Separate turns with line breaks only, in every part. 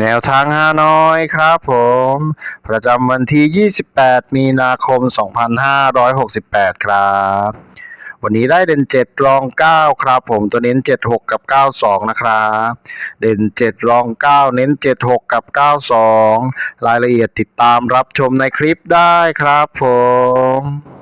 แนวทางฮานอยครับผม ประจำวันที่ 28 มีนาคม 2568 ครับ วันนี้ได้เด่น 7 รอง 9 ครับผม ตัวเน้น 76 กับ 92 นะครับ เด่น 7 รอง 9 เน้น 76 กับ 92 รายละเอียดติดตามรับชมในคลิปได้ครับผม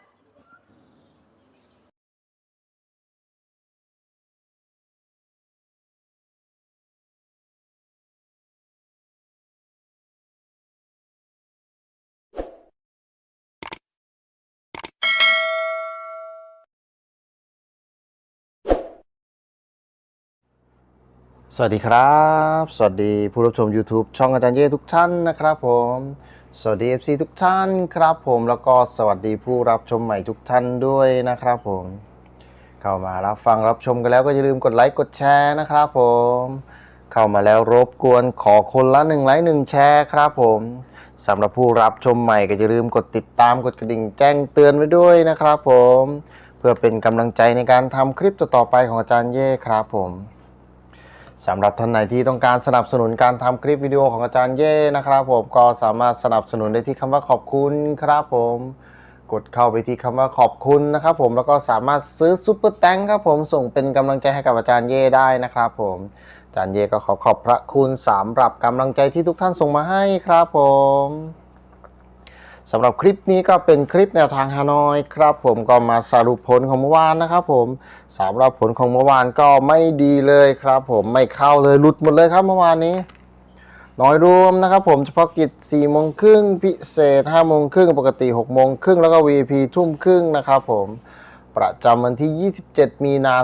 สวัสดีครับ สวัสดีผู้รับชม YouTube ช่องอาจารย์เย่ทุกท่านนะครับผม สวัสดี FC ทุกท่านครับผมแล้วก็สวัสดีผู้รับชมใหม่ทุกท่านด้วยนะครับผม เข้ามารับฟังรับชมกันแล้วก็อย่าลืมกดไลค์กดแชร์นะครับผม เข้ามาแล้วรบกวนขอคนละหนึ่งไลค์หนึ่งแชร์ครับผมสำหรับผู้รับชมใหม่ก็อย่าลืมกดติดตามกดกระดิ่งแจ้งเตือนไว้ด้วยนะครับผม เพื่อเป็นกำลังใจในการทำคลิปต่อๆไปของอาจารย์เย่ครับผม สำหรับท่านไหนที่ต้องการสนับสนุนการทำคลิปวิดีโอของอาจารย์เย่นะครับผมก็สามารถสนับสนุนได้ที่คำว่าขอบคุณครับผมกดเข้าไปที่คำว่าขอบคุณนะครับผมแล้วก็สามารถซื้อซุปเปอร์แตงครับผมส่งเป็นกำลังใจให้กับอาจารย์เย่ได้นะครับผมอาจารย์เย่ก็ขอขอบพระคุณสำหรับกำลังใจที่ทุกท่านส่งมาให้ครับผม สำหรับคลิปนี้ก็เป็นคลิปแนวทางฮานอยครับผมก็มาสรุปผลของเมื่อวานนะครับผมสำหรับผลของเมื่อวานก็ไม่ดีเลยครับ ผมไม่เข้าเลยหลุดหมดเลยครับเมื่อวานนี้น้อยรวมนะครับผมเฉพาะกิจ4โมงครึ่งพิเศษ5โมงครึ่งปกติ6โมงครึ่งแล้วก็ VP ทุ่มครึ่งนะครับผมประจำวันที่ 27 มีนา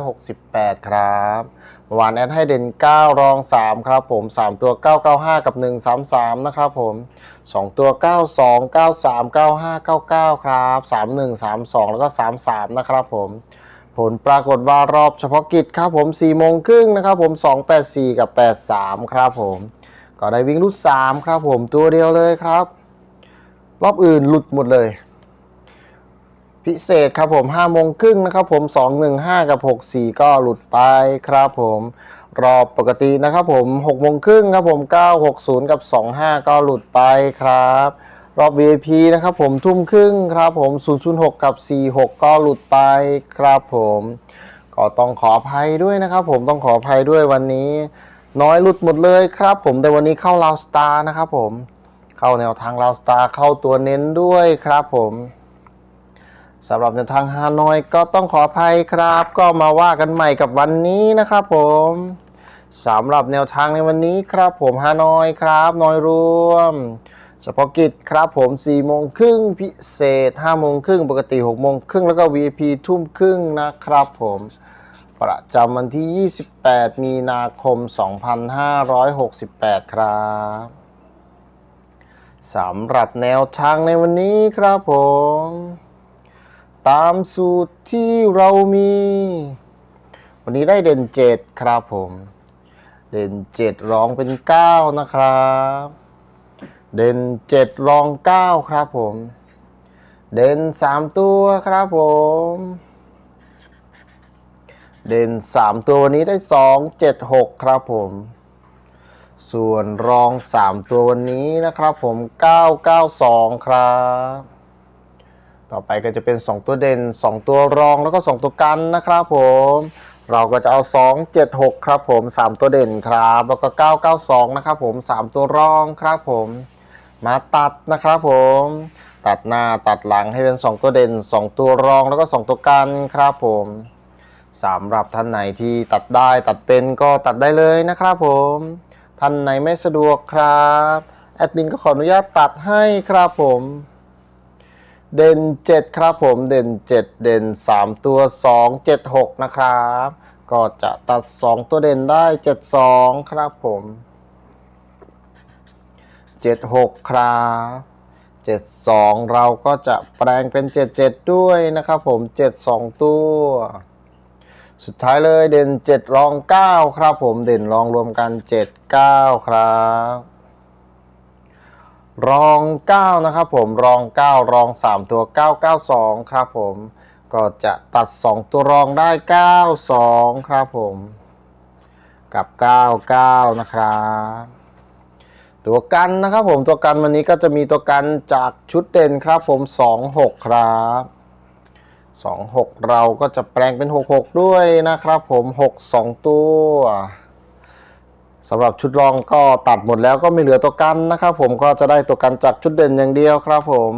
2568 ครับ เมื่อวานแอดให้เด่น 9 รอง 3 ครับผม 3 ตัว 995 กับ 133 นะครับผม 2 ตัว 92 93 95 99 ครับ 31 32 แล้วก็ 33 นะครับผม ผลปรากฏว่ารอบเฉพาะกิจครับผม4โมงครึ่งนะครับผม 284 กับ 83 ครับผม ก็ได้วิ่งรุด3ครับผมตัวเดียวเลยครับ รอบอื่นหลุดหมดเลย พิเศษครับผม5โมงครึ่งนะครับผม 215 กับ 64 ก็หลุดไปครับผมรอบปกตินะครับผม6โมงครึ่งครับผม 960 กับ 25 ก็หลุดไปครับ รอบ VIP นะครับผมทุ่มครึ่งครับผม 006 กับ 46 ก็หลุดไปครับผมก็ต้องขออภัยด้วยนะครับผมต้องขออภัยด้วยวันนี้ น้อยหลุดหมดเลยครับผมแต่วันนี้เข้าลาวสตาร์นะครับผมเข้าแนวทางลาวสตาร์เข้าตัวเน้นด้วยครับผม สำหรับแนวทางฮานอยก็ต้องขออภัยครับ ก็มาว่ากันใหม่กับวันนี้นะครับผมสำหรับแนวทางในวันนี้ครับผมฮานอยครับน้อยรวมเฉพาะกิจครับผม4โมงครึ่งพิเศษ5โมงครึ่งปกติ6โมงครึ่งแล้วก็ VIP ทุ่มครึ่งนะครับผมประจำวันที่ 28 มีนาคม 2568 ครับสำหรับแนวทางในวันนี้ครับผม ตามสูตรที่เรามี วันนี้ได้เด่น7ครับผม เด่น7รองเป็น9นะครับ เด่น7รอง9ครับผม เด่น3ตัวครับผม เด่น3ตัววันนี้ได้2 7 6ครับผม ส่วนรอง3ตัววันนี้นะครับผม992ครับ ต่อไปก็จะเป็น 2 ตัวเด่น 2 ตัวรองแล้วก็ 2 ตัวกันนะครับผม เราก็จะเอา 2 7 6 ครับผม 3 ตัวเด่นครับ แล้วก็ 992 นะครับผม 3 ตัวรองครับผม มาตัดนะครับผม ตัดหน้าตัดหลังให้เป็น 2 ตัวเด่น 2 ตัวรองแล้วก็ 2 ตัวกันครับผมสำหรับท่านไหนที่ตัดได้ตัดเป็นก็ตัดได้เลยนะครับผม ท่านไหนไม่สะดวกครับ แอดมินก็ขออนุญาตตัดให้ครับผม เด่น 7 ครับผมเด่น 7 เด่น 3 ตัว 2 7 6 นะครับ ก็จะตัด 2 ตัวเด่นได้ 7 2 ครับผม 7 6 ครับ 72 เราก็จะแปลงเป็น 77 ด้วยนะครับผม 72 ตัว สุดท้ายเลยเด่น 7 รอง 9 ครับผมเด่นรองรวมกัน 79 ครับ รอง 9 นะครับผมรอง 9 รอง 3 ตัว 992 ครับผม ก็จะตัด 2 ตัวรองได้ 92 ครับผม กับ 99 นะครับ ตัวกันนะครับผมตัวกันวันนี้ก็จะมีตัวกันจากชุดเด่นครับผม 26 ครับ26 เราก็จะแปลงเป็น 66 ด้วยนะครับผม 6 2 ตัว สำหรับชุดรองก็ตัดหมดแล้วก็ไม่เหลือตัวกันนะครับผมก็จะได้ตัวกันจากชุดเด่นอย่างเดียวครับผม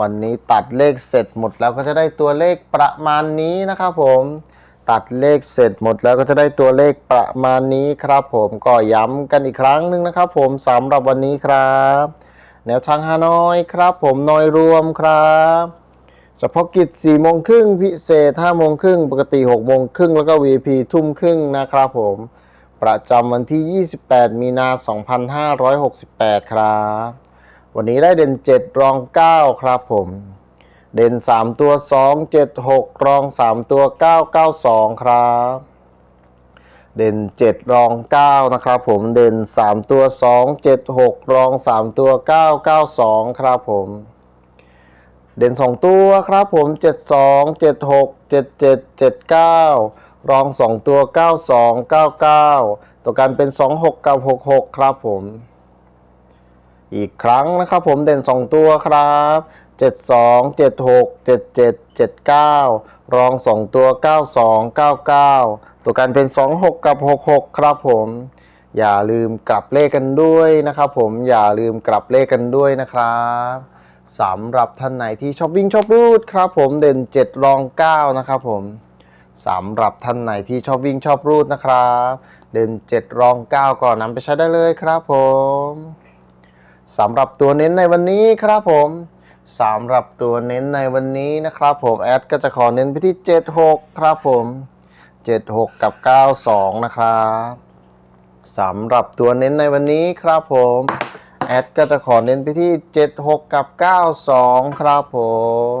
วันนี้ตัดเลขเสร็จหมดแล้วก็จะได้ตัวเลขประมาณนี้นะครับผมตัดเลขเสร็จหมดแล้วก็จะได้ตัวเลขประมาณนี้ครับผมก็ย้ำกันอีกครั้งหนึ่งนะครับผมสำหรับวันนี้ครับ แนวทางฮานอยครับ ผมนอยรวมครับเฉพาะกิจ4โมงครึ่งพิเศษ5โมงครึ่งปกติ6โมงครึ่งแล้วก็ VP ทุ่มครึ่งนะครับผม ประจำวันที่ 28 มีนา 2568 ครับ วันนี้ได้เด่น 7 รอง 9 ครับผม เด่น 3 ตัว 2 7 6 รอง 3 ตัว 9 9 2 ครับ เด่น 7 รอง 9 นะครับผม เด่น 3 ตัว 2 7 6 รอง 3 ตัว 9 9 2 ครับผมเด่น 2 ตัวครับผม 7 2 7 6 7 7 7 9 รอง 2 ตัว 9 2 9 9 ตัวกันเป็น 2 6 กับ 6 6 ครับผม อีกครั้งนะครับผมเด่น 2 ตัวครับ 72 76 77 79 รอง 2 ตัว 92 99 ตัวกันเป็น 26 กับ 66 ครับผมอย่าลืมกลับเลขกันด้วยนะครับผมอย่าลืมกลับเลขกันด้วยนะครับสำหรับท่านไหนที่ชอบวิ่งชอบรูดครับผมเด่น 7 รอง 9 นะครับผม สำหรับท่านไหนที่ชอบวิ่งชอบรูดนะครับ เด่น7รอง 9ก่อนนำไปใช้ได้เลยครับผมสำหรับตัวเน้นในวันนี้ครับผมสำหรับตัวเน้นในวันนี้นะครับผมแอดก็จะขอเน้นไปที่ 76 ครับผม 76 กับ 92 นะครับสำหรับตัวเน้นในวันนี้ครับผมแอดก็จะขอเน้นไปที่ 76 กับ 92 ครับผม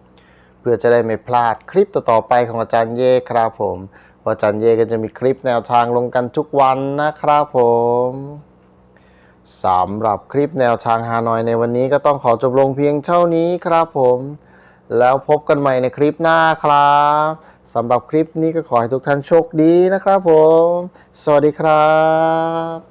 เพื่อจะได้ไม่พลาดคลิปต่อๆไปของอาจารย์เย่ครับผมเพราะอาจารย์เย่ก็จะมีคลิปแนวทางลงกันทุกวันนะครับผมสำหรับคลิปแนวทางฮานอยในวันนี้ก็ต้องขอจบลงเพียงเท่านี้ครับผม แล้วพบกันใหม่ในคลิปหน้าครับสำหรับคลิปนี้ก็ขอให้ทุกท่านโชคดีนะครับผม สวัสดีครับ